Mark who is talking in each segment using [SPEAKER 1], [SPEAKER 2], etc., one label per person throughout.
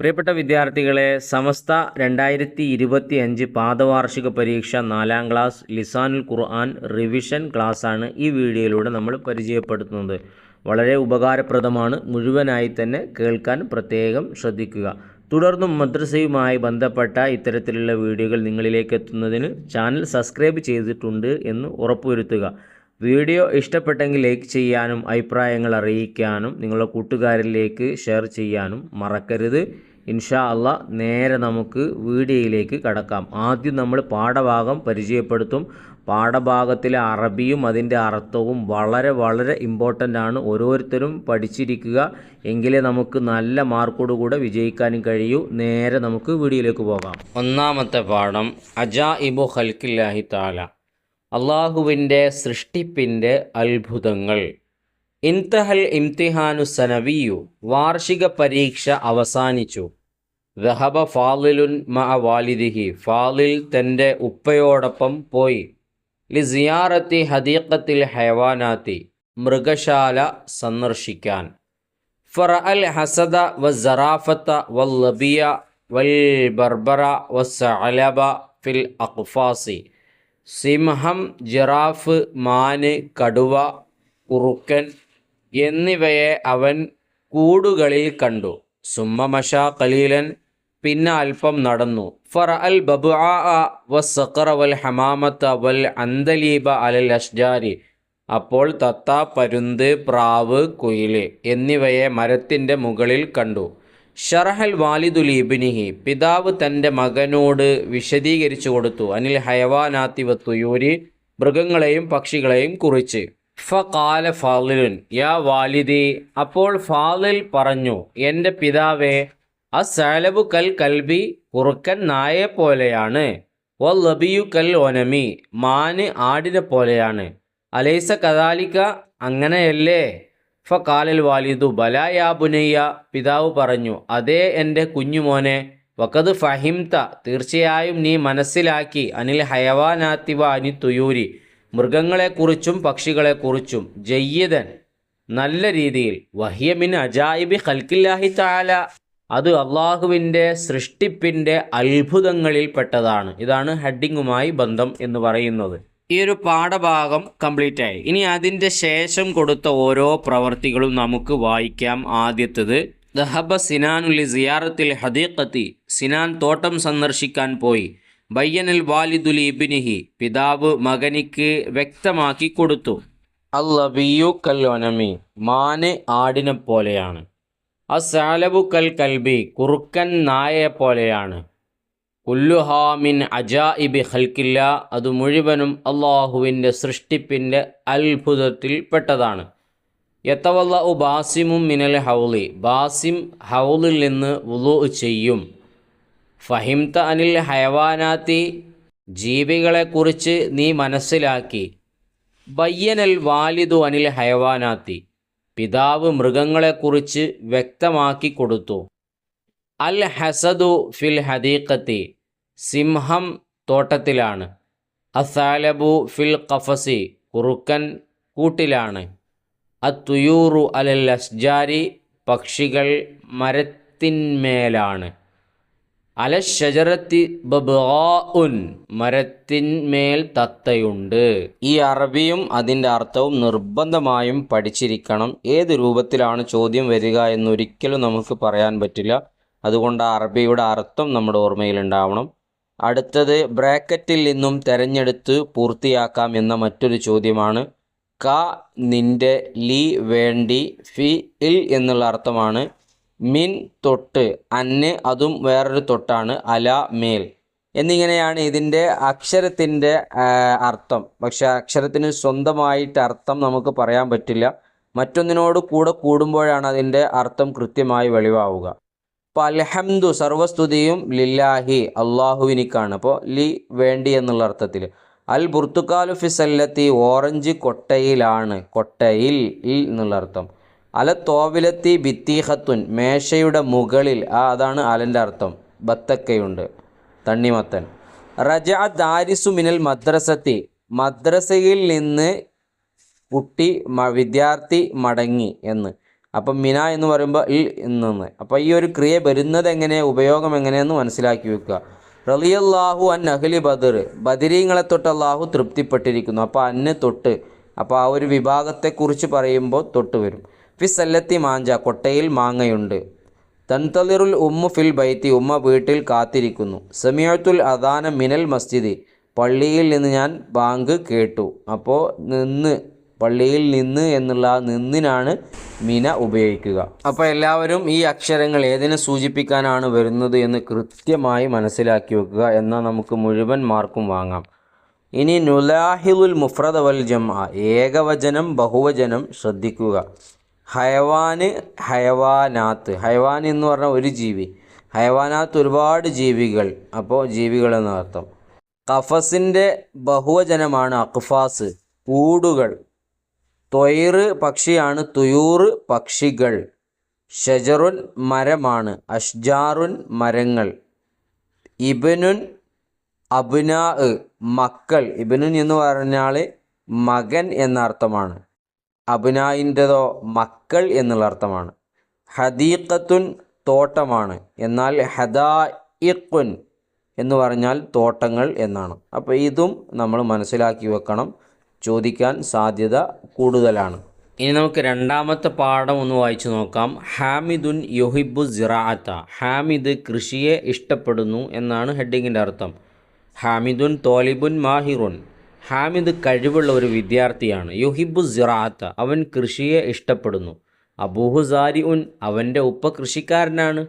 [SPEAKER 1] പ്രിയപ്പെട്ട വിദ്യാർത്ഥികളെ സമസ്ത രണ്ടായിരത്തി ഇരുപത്തി അഞ്ച് പാദവാർഷിക പരീക്ഷ നാലാം ക്ലാസ് ലിസാനുൽ ഖുർആൻ റിവിഷൻ ക്ലാസ്സാണ് ഈ വീഡിയോയിലൂടെ നമ്മൾ പരിചയപ്പെടുത്തുന്നത്. വളരെ ഉപകാരപ്രദമാണ്. മുഴുവനായി തന്നെ കേൾക്കാൻ പ്രത്യേകം ശ്രദ്ധിക്കുക. തുടർന്നും മദ്രസയുമായി ബന്ധപ്പെട്ട ഇത്തരത്തിലുള്ള വീഡിയോകൾ നിങ്ങളിലേക്ക് എത്തുന്നതിന് ചാനൽ സബ്സ്ക്രൈബ് ചെയ്തിട്ടുണ്ട് എന്ന് ഉറപ്പുവരുത്തുക. വീഡിയോ ഇഷ്ടപ്പെട്ടെങ്കിൽ ലൈക്ക് ചെയ്യാനും അഭിപ്രായങ്ങൾ അറിയിക്കാനും നിങ്ങളുടെ കൂട്ടുകാരിലേക്ക് ഷെയർ ചെയ്യാനും മറക്കരുത്. ഇൻഷാ അല്ല നേരെ നമുക്ക് വീഡിയോയിലേക്ക് കടക്കാം. ആദ്യം നമ്മൾ പാഠഭാഗം പരിചയപ്പെടുത്തും. പാഠഭാഗത്തിലെ അറബിയും അതിന്റെ അർത്ഥവും വളരെ വളരെ ഇമ്പോർട്ടന്റ് ആണ്. ഓരോരുത്തരും പഠിച്ചിരിക്കുക. എങ്കിലേ നമുക്ക് നല്ല മാർക്കോടുകൂടെ വിജയിക്കാനും കഴിയൂ. നേരെ നമുക്ക് വീഡിയോയിലേക്ക് പോകാം. ഒന്നാമത്തെ പാഠം അജാ ഇബു ഹൽക്കില്ലാഹി താല അള്ളാഹുവിന്റെ സൃഷ്ടിപ്പിന്റെ അത്ഭുതങ്ങൾ. ഇൻതഹൽ ഇംതിഹാനു സനവിയു വാർഷിക പരീക്ഷ അവസാനിച്ചു. ദഹബ ഫാലിലുൻ മ വാലിദിഹി ഫാലിൽ തന്റെ ഉപ്പയോടൊപ്പം പോയി. ലി സിയാറത്തി ഹദീഖത്തിൽ ഹൈവാനാത്തി മൃഗശാല സന്ദർശിക്കാൻ. ഫറ അൽ ഹസദ വ സറാഫത്ത വൽ ലബിയ വൽ ബർബറ വ സഅലബ ഫിൽ അഖ്ഫാസി. സിംഹം ജിറാഫ് മാന് കടുവ കുറുക്കൻ എന്നിവയെ അവൻ കൂടുകളിൽ കണ്ടു. സുമ്മമഷ കലീലൻ പിന്നെ അല്പം നടന്നു. ഫറ അൽ ബബു വസ്സഖറ വൽ ഹമാമത്ത വൽ അന്തലീബ അലൽ അഷ്ജാരി. അപ്പോൾ തത്ത പരുന്ത് പ്രാവ് കുയിൽ എന്നിവയെ മരത്തിന്റെ മുകളിൽ കണ്ടു. ഷറഹൽ വാലിദുൽ ഇബിനിഹി പിതാവ് തന്റെ മകനോട് വിശദീകരിച്ചു കൊടുത്തു. അനിൽ ഹയവാനാത്തി വത്തുയൂരി മൃഗങ്ങളെയും പക്ഷികളെയും കുറിച്ച്. ഫാല ഫാലിലുൻ യാ വാലിദി അപ്പോൾ ഫാലിൽ പറഞ്ഞു എന്റെ പിതാവേ അസാലബു കൽ കൽബി കുറുക്കൻ നായെ പോലെയാണ്. വ ലബിയു കൽ ഒനമി മാന് ആടിനെ പോലെയാണ്. അലൈസ കദാലിക്ക അങ്ങനെയല്ലേ? ഫ കാലൽ വാലിദു ബലായാ ബുനയ്യ പിതാവ് പറഞ്ഞു അതേ എന്റെ കുഞ്ഞുമോനെ വക്കത് ഫഹിംത തീർച്ചയായും നീ മനസ്സിലാക്കി അനിൽ ഹയവാനാത്തിവ അനി തുയൂരി മൃഗങ്ങളെക്കുറിച്ചും പക്ഷികളെക്കുറിച്ചും ജയ്യതൻ നല്ല രീതിയിൽ വഹിയമിൻ അജായിബി ഖൽക്കില്ലാഹി താല അത് അള്ളാഹുവിന്റെ സൃഷ്ടിപ്പിന്റെ അത്ഭുതങ്ങളിൽപ്പെട്ടതാണ്. ഇതാണ് ഹെഡിങ്ങുമായി ബന്ധം എന്ന് പറയുന്നത്. ഈ ഒരു പാഠഭാഗം കംപ്ലീറ്റ് ആയി ഇനി അതിന്റെ ശേഷം കൊടുത്ത ഓരോ പ്രവർത്തികളും നമുക്ക് വായിക്കാം ആദ്യത്തത്. ദഹബ സിനാനുലി സിയാറത്തിൽ ഹദീഖത്തി സിനാൻ തോട്ടം സന്ദർശിക്കാൻ പോയി. ബയ്യനൽ വാലിദുലി ഇബിനിഹി പിതാവ് മകനിക്ക് വ്യക്തമാക്കി കൊടുത്തു. അല്ലബിയു കല്ലോനമി മാന് ആടിനെ പോലെയാണ്. അസാലബു കൽ കൽബി കുറുക്കൻ നായയെ പോലെയാണ്. കുല്ലുഹാമിൻ അജാഇബി ഹൽക്കില്ല അത് മുഴുവനും അള്ളാഹുവിന്റെ സൃഷ്ടിപ്പിന്റെ അത്ഭുതത്തിൽ പെട്ടതാണ്. യത്തവല്ല ഉ ബാസിമും മിനൽ ഹൗലി ബാസിം ഹൗലിൽ നിന്ന് വുലു ചെയ്യും. ഫഹിംത അനിൽ ഹയവാനാത്തി. ജീവികളെക്കുറിച്ച് നീ മനസ്സിലാക്കി. ബയ്യനൽ വാലിദു അനിൽ ഹയവാനാത്തി. പിതാവ് മൃഗങ്ങളെക്കുറിച്ച് വ്യക്തമാക്കി കൊടുത്തു. അൽ ഹസദു ഫിൽ ഹദീഖത്തി സിംഹം തോട്ടത്തിലാണ്. അസാലബു ഫിൽ ഖഫസി കുറുക്കൻ കൂട്ടിലാണ്. അത്തുയൂറു അലൽ അസ്ജാരി പക്ഷികൾ മരത്തിന്മേലാണ്. അല ഷജറത്തി ബബുൻ മരത്തിന്മേൽ തത്തയുണ്ട്. ഈ അറബിയും അതിന്റെ അർത്ഥവും നിർബന്ധമായും പഠിച്ചിരിക്കണം. ഏത് രൂപത്തിലാണ് ചോദ്യം വരിക എന്നൊരിക്കലും നമുക്ക് പറയാൻ പറ്റില്ല. അതുകൊണ്ട് അറബിയുടെ അർത്ഥം നമ്മുടെ ഓർമ്മയിലുണ്ടാവണം അടുത്തത് ബ്രാക്കറ്റിൽ നിന്നും തിരഞ്ഞെടുത്ത് പൂർത്തിയാക്കാം എന്ന മറ്റൊരു ചോദ്യമാണ്. ക നിന്റെ ലി വേണ്ടി ഫി ഇൽ എന്നുള്ള അർത്ഥമാണ്. മിൻ തൊട്ട് അന്ന് അതും വേറൊരു തൊട്ടാണ് അല മേൽ. എന്നിങ്ങനെയാണ് ഇതിന്റെ അക്ഷരത്തിന്റെ അർത്ഥം. പക്ഷെ അക്ഷരത്തിന് സ്വന്തമായിട്ട് അർത്ഥം നമുക്ക് പറയാൻ പറ്റില്ല. മറ്റൊന്നിനോട് കൂടെ കൂടുമ്പോഴാണ് അതിന്റെ അർത്ഥം കൃത്യമായി വെളിവാവുക. അപ്പോൾ അൽഹംദു സർവസ്തുതിയും ലില്ലാഹി അള്ളാഹുവിനിക്കാണ്. അപ്പോൾ ലി വേണ്ടി എന്നുള്ള അർത്ഥത്തിൽ അൽ ബുർത്തുക്കാലു ഫിസല്ലത്തി ഓറഞ്ച് കൊട്ടയിലാണ്. കൊട്ടയിൽ ഇൽ എന്നുള്ള അർത്ഥം. അല തോവിലത്തി ഭിത്തീഹത്തുൻ മേശയുടെ മുകളിൽ ആ അതാണ് അലന്റെ അർത്ഥം. ബത്തക്കയുണ്ട്. തണ്ണിമത്തൻ. റജ ദാരിസു മിനൽ മദ്രസത്തി മദ്രസയിൽ നിന്ന് കുട്ടി വിദ്യാർത്ഥി മടങ്ങി എന്ന്. അപ്പം മിന എന്ന് പറയുമ്പോൾ ഇൽ എന്ന് അപ്പോൾ ഈ ഒരു ക്രിയ വരുന്നത് എങ്ങനെ ഉപയോഗം എങ്ങനെയെന്ന് മനസ്സിലാക്കി വെക്കുക. റളിയല്ലാഹു അൻ അഹ്ലി ബദർ. ബദരീങ്ങളെ തൊട്ട് അള്ളാഹു തൃപ്തിപ്പെട്ടിരിക്കുന്നു. അപ്പോൾ അന്ന് തൊട്ട്. അപ്പോൾ ആ ഒരു വിഭാഗത്തെക്കുറിച്ച് പറയുമ്പോൾ തൊട്ട് വരും. ഫി സല്ലത്തി മാഞ്ച കൊട്ടയിൽ മാങ്ങയുണ്ട്. തൻതലിറുൽ ഉമ്മു ഫിൽ ബൈത്തി ഉമ്മ വീട്ടിൽ കാത്തിരിക്കുന്നു. സമീഅത്തുൽ അദാന മിനൽ മസ്ജിദ്. പള്ളിയിൽ നിന്ന് ഞാൻ ബാങ്ക് കേട്ടു. അപ്പോൾ നിന്ന് പള്ളിയിൽ നിന്ന് എന്നുള്ള നിന്നിനാണ് മിന ഉപയോഗിക്കുക. അപ്പോൾ എല്ലാവരും ഈ അക്ഷരങ്ങൾ ഏതിനെ സൂചിപ്പിക്കാനാണ് വരുന്നത് എന്ന് കൃത്യമായി മനസ്സിലാക്കി വെക്കുക എന്നാൽ നമുക്ക് മുഴുവൻ മാർക്കും വാങ്ങാം. ഇനി നുലാഹിലുൽ മുഫ്രദ വൽ ജം ഏകവചനം ബഹുവചനം ശ്രദ്ധിക്കുക. ഹയവാന് ഹയവാനാത്ത്. ഹയവാൻ എന്ന് പറഞ്ഞാൽ ഒരു ജീവി. ഹയവാനാത്ത് ഒരുപാട് ജീവികൾ. അപ്പോൾ ജീവികൾ എന്ന അർത്ഥം കഫസിന്റെ ബഹുവചനമാണ് അക്ഫാസ് ഊടുകൾ. തൊയറ് പക്ഷിയാണ് തുയൂറ് പക്ഷികൾ. ഷജറുൻ മരമാണ്. അഷ്ജാറുൻ മരങ്ങൾ. ഇബനുൻ അബ്നാ മക്കൾ. ഇബനുൻ എന്ന് പറഞ്ഞാൽ മകൻ എന്ന അർത്ഥമാണ് അബ്നായിന്റെതോ മക്കൾ എന്നുള്ള അർത്ഥമാണ് ഹദീഖത്തുൻ തോട്ടമാണ്. എന്നാൽ ഹദായിഖുൻ എന്ന് പറഞ്ഞാൽ തോട്ടങ്ങൾ എന്നാണ്. അപ്പോൾ ഇതും നമ്മൾ മനസ്സിലാക്കി വെക്കണം. ചോദിക്കാൻ സാധ്യത കൂടുതലാണ്. ഇനി നമുക്ക് രണ്ടാമത്തെ പാഠം ഒന്ന് വായിച്ചു നോക്കാം. ഹാമിദുൻ യൊഹിബു സിറാഅത്ത. ഹാമിദ് കൃഷിയെ ഇഷ്ടപ്പെടുന്നു എന്നാണ് ഹെഡിങ്ങിന്റെ അർത്ഥം. ഹാമിദുൻ തോലിബുൻ മാഹിറുൻ. ഹാമിദ് കഴിവുള്ള ഒരു വിദ്യാർത്ഥിയാണ്. യുഹിബു ജിറാത്ത അവൻ കൃഷിയെ ഇഷ്ടപ്പെടുന്നു. അബൂഹു സാരി ഉൻ അവന്റെ ഉപ്പ കൃഷിക്കാരനാണ്.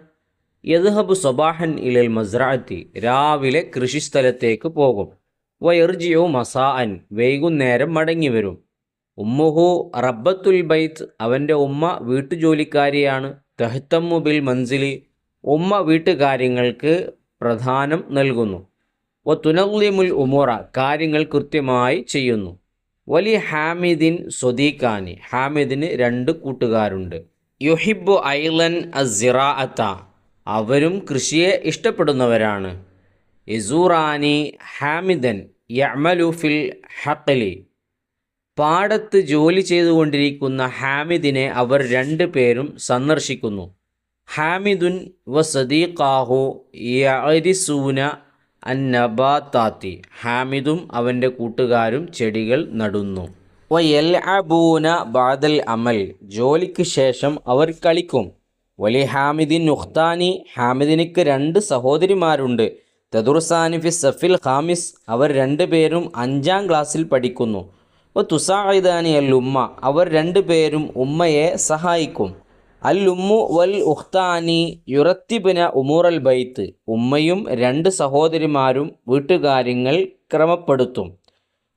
[SPEAKER 1] യദ്ഹബു സബാഹൻ ഇലൽ മസ്രാത്തി രാവിലെ കൃഷിസ്ഥലത്തേക്ക് പോകും. വയർജിയോ മസാഅൻ. വൈകുന്നേരം മടങ്ങി വരും. ഉമ്മുഹു റബ്ബത്തുൽ ബൈത്ത്. അവന്റെ ഉമ്മ വീട്ടുജോലിക്കാരിയാണ്. തെഹ്തമ്മു ബിൽ മൻസിലി. ഉമ്മ വീട്ടുകാര്യങ്ങൾക്ക് പ്രധാനം നൽകുന്നു. വ തുനല്ലിമുൽ ഉമോറ. കാര്യങ്ങൾ കൃത്യമായി ചെയ്യുന്നു. വലി ഹാമിദിൻ സ്വദീഖാനി. ഹാമിദിന് രണ്ട് കൂട്ടുകാരുണ്ട്. യുഹിബു ഐലൻ അസിറാഅത്ത അവരും കൃഷിയെ ഇഷ്ടപ്പെടുന്നവരാണ്. ഇസൂറാനി ഹാമിദൻ. യഅമലു ഫിൽ ഹക്കലി പാടത്ത് ജോലി ചെയ്തുകൊണ്ടിരിക്കുന്ന ഹാമിദിനെ അവർ രണ്ടു പേരും സന്ദർശിക്കുന്നു. ഹാമിദുൻ വ സദീഖാഹു യഅരിസൂന അന്നബാത്താത്തി ഹാമിദും അവന്റെ കൂട്ടുകാരും ചെടികൾ നടുന്നു. വ എൽ അബൂന ബാദൽ അമൽ. ജോലിക്ക് ശേഷം അവർ കളിക്കും. വലി ഹാമിദിൻ ഉഖ്താനി ഹാമിദിനിക്ക് രണ്ട് സഹോദരിമാരുണ്ട്. തദുർസാനി ഫി സഫിൽ ഖാമിസ്. അവർ രണ്ടുപേരും അഞ്ചാം ക്ലാസ്സിൽ പഠിക്കുന്നു. തുസായിദാനി അൽ ഉമ്മ. അവർ രണ്ടുപേരും ഉമ്മയെ സഹായിക്കും. അൽ ഉമ്മു വൽ ഉഖ്താനി യുറത്തിബിന ഉമൂറൽ ബൈത്ത്. ഉമ്മയും രണ്ട് സഹോദരിമാരും വീട്ടുകാര്യങ്ങൾ ക്രമപ്പെടുത്തും.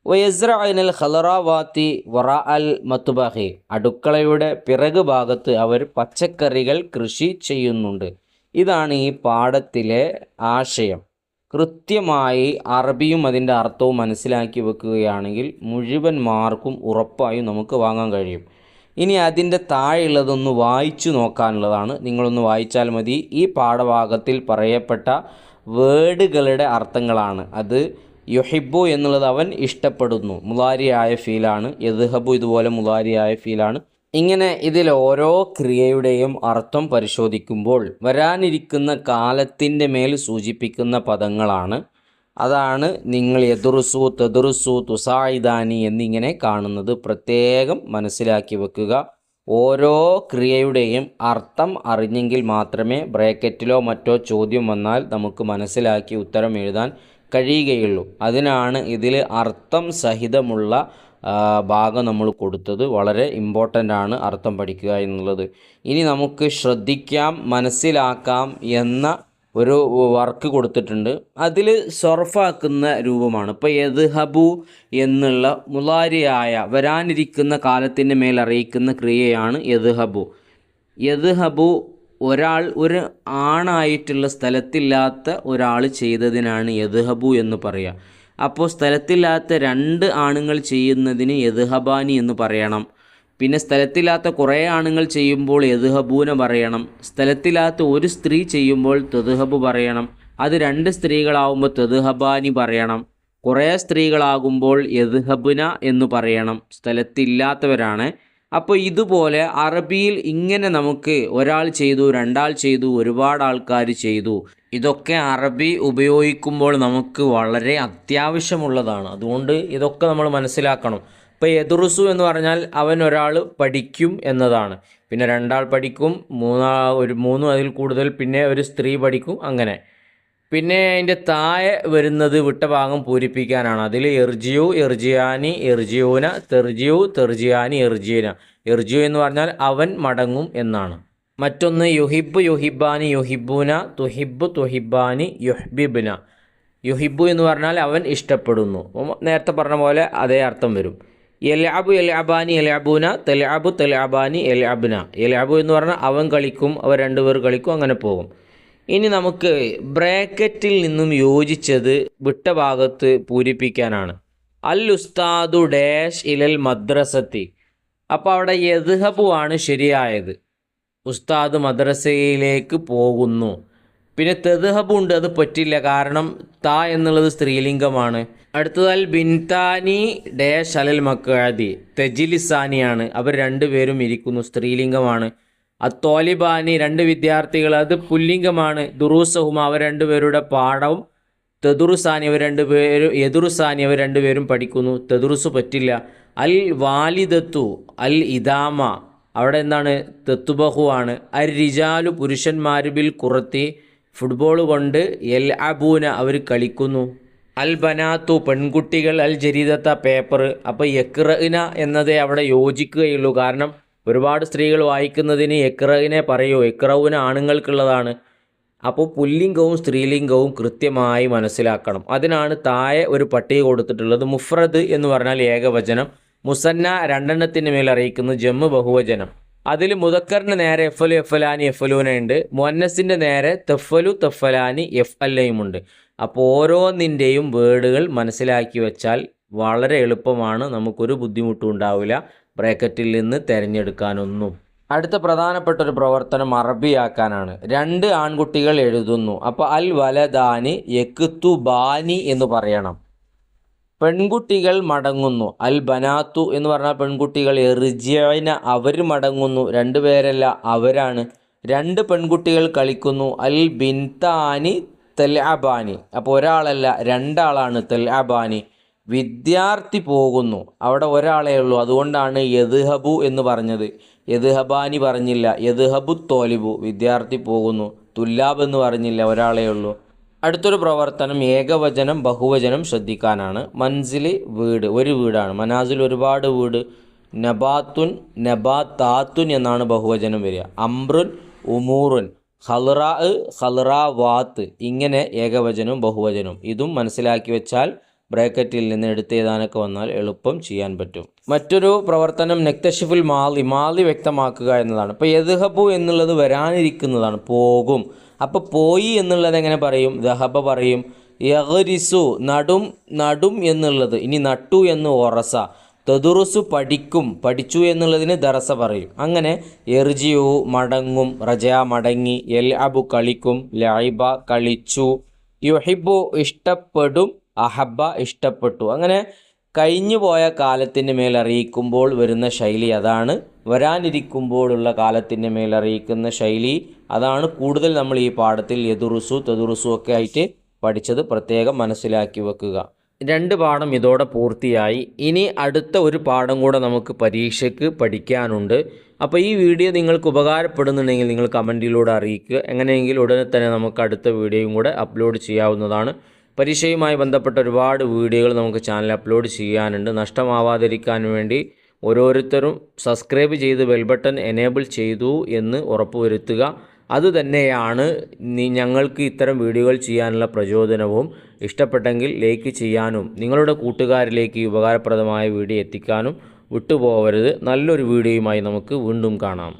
[SPEAKER 1] വയസ്രഅനൽ ഖലറാവാത്തി വറ അൽ മത്തുബഹി അടുക്കളയുടെ പിറകു ഭാഗത്ത് അവർ പച്ചക്കറികൾ കൃഷി ചെയ്യുന്നുണ്ട്. ഇതാണ് ഈ പാഠത്തിലെ ആശയം. കൃത്യമായി അറബിയും അതിന്റെ അർത്ഥവും മനസ്സിലാക്കി വെക്കുകയാണെങ്കിൽ മുഴുവൻ മാർക്കും ഉറപ്പായും നമുക്ക് വാങ്ങാൻ കഴിയും. ഇനി അതിന്റെ താഴെയുള്ളതൊന്ന് വായിച്ചു നോക്കാനുള്ളതാണ്. നിങ്ങളൊന്ന് വായിച്ചാൽ മതി. ഈ പാഠഭാഗത്തിൽ പറയപ്പെട്ട വേർഡുകളുടെ അർത്ഥങ്ങളാണ്. അത് യുഹിബു എന്നുള്ളത് അവൻ ഇഷ്ടപ്പെടുന്നു. മുലാരിയായ ഫീലാണ്. യദ്ഹബു ഇതുപോലെ മുലാരിയായ ഫീലാണ്. ഇങ്ങനെ ഇതിൽ ഓരോ ക്രിയയുടെയും അർത്ഥം പരിശോധിക്കുമ്പോൾ വരാനിരിക്കുന്ന കാലത്തിന്റെ മേൽ സൂചിപ്പിക്കുന്ന പദങ്ങളാണ്. അതാണ് നിങ്ങൾ എതുറുസു തെതുറുസു തുസായിദാനി എന്നിങ്ങനെ കാണുന്നത്. പ്രത്യേകം മനസ്സിലാക്കി വെക്കുക. ഓരോ ക്രിയയുടെയും അർത്ഥം അറിഞ്ഞെങ്കിൽ മാത്രമേ ബ്രാക്കറ്റിലോ മറ്റോ ചോദ്യം വന്നാൽ നമുക്ക് മനസ്സിലാക്കി ഉത്തരം എഴുതാൻ കഴിയുകയുള്ളൂ. അതിനാണ് ഇതിൽ അർത്ഥം സഹിതമുള്ള ഭാഗം നമ്മൾ കൊടുത്തത് വളരെ ഇമ്പോർട്ടന്റ് ആണ് അർത്ഥം പഠിക്കുക എന്നുള്ളത്. ഇനി നമുക്ക് ശ്രദ്ധിക്കാം മനസ്സിലാക്കാം എന്ന ഒരു വർക്ക് കൊടുത്തിട്ടുണ്ട്. അതിൽ സൊർഫാക്കുന്ന രൂപമാണ്. ഇപ്പോൾ യദ്ഹബു എന്നുള്ള മുലാരിയായ വരാനിരിക്കുന്ന കാലത്തിന്റെ മേൽ അറിയിക്കുന്ന ക്രിയയാണ് യദ്ഹബു. യദ്ഹബു ഒരാൾ ഒരു ആണായിട്ടുള്ള സ്ഥലത്തില്ലാത്ത ഒരാൾ ചെയ്തതിനാണ് യദ്ഹബു എന്ന് പറയുക അപ്പോൾ സ്ഥലത്തില്ലാത്ത രണ്ട് ആണുങ്ങൾ ചെയ്യുന്നതിന് യദ്ഹബാനി എന്ന് പറയണം. പിന്നെ സ്ഥലത്തില്ലാത്ത കുറേ ആണുങ്ങൾ ചെയ്യുമ്പോൾ യദ്ഹബൂന പറയണം. സ്ഥലത്തില്ലാത്ത ഒരു സ്ത്രീ ചെയ്യുമ്പോൾ തെതുഹബ് പറയണം. അത് രണ്ട് സ്ത്രീകളാവുമ്പോൾ തെതുഹബാനി പറയണം. കുറേ സ്ത്രീകളാകുമ്പോൾ യദ്ഹബുന എന്ന് പറയണം. സ്ഥലത്തില്ലാത്തവരാണ്. അപ്പോൾ ഇതുപോലെ അറബിയിൽ ഇങ്ങനെ നമുക്ക് ഒരാൾ ചെയ്തു രണ്ടാൾ ചെയ്തു ഒരുപാട് ആൾക്കാർ ചെയ്തു. ഇതൊക്കെ അറബി ഉപയോഗിക്കുമ്പോൾ നമുക്ക് വളരെ അത്യാവശ്യമുള്ളതാണ്. അതുകൊണ്ട് ഇതൊക്കെ നമ്മൾ മനസ്സിലാക്കണം. ഇപ്പോൾ എതുറുസു എന്ന് പറഞ്ഞാൽ അവൻ ഒരാൾ പഠിക്കും എന്നതാണ്. പിന്നെ രണ്ടാൾ പഠിക്കും മൂന്നാ ഒരു മൂന്നും അതിൽ കൂടുതൽ പിന്നെ ഒരു സ്ത്രീ പഠിക്കും അങ്ങനെ. പിന്നെ അതിന്റെ താഴെ വരുന്നത് വിട്ട ഭാഗം പൂരിപ്പിക്കാനാണ്. അതിൽ എർജിയു എർജിയാനി എർജിയോന തെർജിയു തെർജിയാനി എർജിയന. എർജിയു എന്ന് പറഞ്ഞാൽ അവൻ മടങ്ങും എന്നാണ്. മറ്റൊന്ന് യുഹിബ് യുഹിബാനി യുഹിബുന തുഹിബ് തുഹിബാനി യുഹ്ബിബുന. യുഹിബു എന്ന് പറഞ്ഞാൽ അവൻ ഇഷ്ടപ്പെടുന്നു. നേരത്തെ പറഞ്ഞ പോലെ അതേ അർത്ഥം വരും. എലാബു എലാബാനി എലാബുന തെലാബു തെലാബാനി എലാബുന എലാബു എന്ന് പറഞ്ഞാൽ അവൻ കളിക്കും അവർ രണ്ടുപേർ കളിക്കും അങ്ങനെ പോകും. ഇനി നമുക്ക് ബ്രാക്കറ്റിൽ നിന്നും യോജിച്ചത് വിട്ട ഭാഗത്ത് പൂരിപ്പിക്കാനാണ്. അൽ ഉസ്താദു ഡാഷ് ഇലൽ മദ്രസത്തി. അപ്പോൾ അവിടെ യദ്ഹബു ആണ് ശരിയായത്. ഉസ്താദ് മദ്രസയിലേക്ക് പോകുന്നു. പിന്നെ തെദ്ഹബ് ഉണ്ട് അത് പറ്റില്ല. കാരണം ത എന്നുള്ളത് സ്ത്രീലിംഗമാണ്. അടുത്തതാൽ ബിൻതാനി ഡേ ഷലൽ മക്കാദി തെജിലിസാനിയാണ്. അവർ രണ്ടുപേരും ഇരിക്കുന്നു സ്ത്രീലിംഗമാണ്. അത്തോലിബാനി രണ്ട് വിദ്യാർത്ഥികൾ അത് പുല്ലിംഗമാണ്. ദുറൂസഹുമ അവർ രണ്ടുപേരുടെ പാഠവും തെതുറുസാനി അവർ രണ്ടുപേരും എതുറുസാനി അവർ രണ്ടുപേരും പഠിക്കുന്നു. തെതുറുസ് പറ്റില്ല. അൽ വാലിദത്തു അൽ ഇദാമ അവിടെ എന്താണ്? തെത്തുബഹു ആണ് അൽ റിജാലു പുരുഷന്മാർ ബിൽ കുറത്തി ഫുട്ബോൾ കൊണ്ട് എൽ അബൂന അവർ കളിക്കുന്നു. അൽ ബനാത്തു പെൺകുട്ടികൾ അൽ ജരീദത്ത പേപ്പർ. അപ്പോൾ യക്രഇന എന്നതേ അവിടെ യോജിക്കുകയുള്ളൂ. കാരണം ഒരുപാട് സ്ത്രീകൾ വായിക്കുന്നതിന് യക്രഇനെ പറയൂ. യക്രൌന ആണുങ്ങൾക്കുള്ളതാണ്. അപ്പോൾ പുല്ലിംഗവും സ്ത്രീലിംഗവും കൃത്യമായി മനസ്സിലാക്കണം. അതിനാണ് താഴെ ഒരു പട്ടിക കൊടുത്തിട്ടുള്ളത്. മുഫ്രദ് എന്ന് പറഞ്ഞാൽ ഏകവചനം. മുസന്ന രണ്ടെണ്ണത്തിന് മേൽ അറിയിക്കുന്നു ജമ്മ് ബഹുവചനം. അതിൽ മുതക്കറിന് നേരെ എഫലു എഫലാനി എഫലൂന ഉണ്ട്. മുന്നസിന്റെ നേരെ തെഫലു തെഫലാനി എഫ് അല്ലയുമുണ്ട് അപ്പോൾ ഓരോന്നിന്റെയും വേർഡുകൾ മനസ്സിലാക്കി വെച്ചാൽ വളരെ എളുപ്പമാണ്. നമുക്കൊരു ബുദ്ധിമുട്ടും ഉണ്ടാവില്ല. ബ്രാക്കറ്റിൽ നിന്ന് തിരഞ്ഞെടുക്കാനൊന്നും. അടുത്ത പ്രധാനപ്പെട്ട ഒരു പ്രവർത്തനം അറബിയാക്കാനാണ്. രണ്ട് ആൺകുട്ടികൾ എഴുതുന്നു. അപ്പോൾ അൽ വലദാനി യക്തു ബാനി എന്ന് പറയണം. പെൺകുട്ടികൾ മടങ്ങുന്നു. അൽ ബനാത്തു എന്ന് പറഞ്ഞാൽ പെൺകുട്ടികൾ എറിജിയന അവർ മടങ്ങുന്നു. രണ്ട് പേരല്ല അവരാണ്. രണ്ട് പെൺകുട്ടികൾ കളിക്കുന്നു. അൽ ബിൻതാനി തെലാബാനി അപ്പോൾ ഒരാളല്ല രണ്ടാളാണ് തെലാബാനി വിദ്യാർത്ഥി പോകുന്നു. അവിടെ ഒരാളേ ഉള്ളൂ. അതുകൊണ്ടാണ് യദ്ഹബു എന്ന് പറഞ്ഞത്. യദ്ഹബാനി പറഞ്ഞില്ല. യദ്ഹബു തോലിബു. വിദ്യാർത്ഥി പോകുന്നു. തുല്ലാബ് എന്ന് പറഞ്ഞില്ല ഒരാളേ ഉള്ളൂ. അടുത്തൊരു പ്രവർത്തനം ഏകവചനം ബഹുവചനം ശ്രദ്ധിക്കാനാണ്. മൻസിൽ വീട് ഒരു വീടാണ്. മനാസിൽ ഒരുപാട് വീട്. നബാത്തുൻ നബാത്താത്തുൻ എന്നാണ് ബഹുവചനം വരിക. അമ്രുൻ ഉമൂറുൻ. ഹൽറാ ഹൽറാ വാത്ത്. ഇങ്ങനെ ഏകവചനവും ബഹുവചനവും. ഇതും മനസ്സിലാക്കി വെച്ചാൽ ബ്രാക്കറ്റിൽ നിന്ന് എടുത്തെഴുതാനൊക്കെ വന്നാൽ എളുപ്പം ചെയ്യാൻ പറ്റും. മറ്റൊരു പ്രവർത്തനം നെക്തഷിഫുൽ മാലി. മാലി വ്യക്തമാക്കുക എന്നതാണ്. ഇപ്പോൾ യദ്ഹബു എന്നുള്ളത് വരാനിരിക്കുന്നതാണ്. പോകും. അപ്പോൾ പോയി എന്നുള്ളത് എങ്ങനെ പറയും? ദഹബ പറയും യഹരിസു നടും നടും എന്നുള്ളത് ഇനി നട്ടു എന്ന് ഒറസ തെതുറുസു പഠിക്കും പഠിച്ചു എന്നുള്ളതിന് ദറസ പറയും. അങ്ങനെ എർജിയു മടങ്ങും റജ മടങ്ങി എൽ അബു കളിക്കും ലൈബ കളിച്ചു യുഹിബു ഇഷ്ടപ്പെടും അഹബ ഇഷ്ടപ്പെട്ടു. അങ്ങനെ കഴിഞ്ഞു പോയ കാലത്തിന്റെ മേലറിയിക്കുമ്പോൾ വരുന്ന ശൈലി അതാണ്. വരാനിരിക്കുമ്പോഴുള്ള കാലത്തിന്റെ മേലറിയിക്കുന്ന ശൈലി അതാണ് കൂടുതൽ നമ്മൾ ഈ പാഠത്തിൽ യദുറുസു തെതുറുസു ഒക്കെ ആയിട്ട് പഠിച്ചത്. പ്രത്യേകം മനസ്സിലാക്കി വെക്കുക. രണ്ട് പാഠം ഇതോടെ പൂർത്തിയായി. ഇനി അടുത്ത ഒരു പാഠം കൂടെ നമുക്ക് പരീക്ഷയ്ക്ക് പഠിക്കാനുണ്ട്. അപ്പോൾ ഈ വീഡിയോ നിങ്ങൾക്ക് ഉപകാരപ്പെടുന്നുണ്ടെങ്കിൽ നിങ്ങൾ കമന്റിലൂടെ അറിയിക്കുക. എങ്ങനെയെങ്കിലും ഉടനെ തന്നെ നമുക്ക് അടുത്ത വീഡിയോയും കൂടെ അപ്ലോഡ് ചെയ്യാവുന്നതാണ്. പരീക്ഷയുമായി ബന്ധപ്പെട്ട ഒരുപാട് വീഡിയോകൾ നമുക്ക് ചാനൽ അപ്ലോഡ് ചെയ്യാനുണ്ട്. നഷ്ടമാവാതിരിക്കാൻ വേണ്ടി ഓരോരുത്തരും സബ്സ്ക്രൈബ് ചെയ്ത് ബെൽ ബട്ടൺ എനേബിൾ ചെയ്തു എന്ന് ഉറപ്പുവരുത്തുക. അതുതന്നെയാണ് നീ ഞങ്ങൾക്ക് ഇത്തരം വീഡിയോകൾ ചെയ്യാനുള്ള പ്രചോദനവും ഇഷ്ടപ്പെട്ടെങ്കിൽ ലൈക്ക് ചെയ്യാനും നിങ്ങളുടെ കൂട്ടുകാരിലേക്ക് ഉപകാരപ്രദമായ വീഡിയോ എത്തിക്കാനും വിട്ടുപോകരുത്. നല്ലൊരു വീഡിയോയുമായി നമുക്ക് വീണ്ടും കാണാം.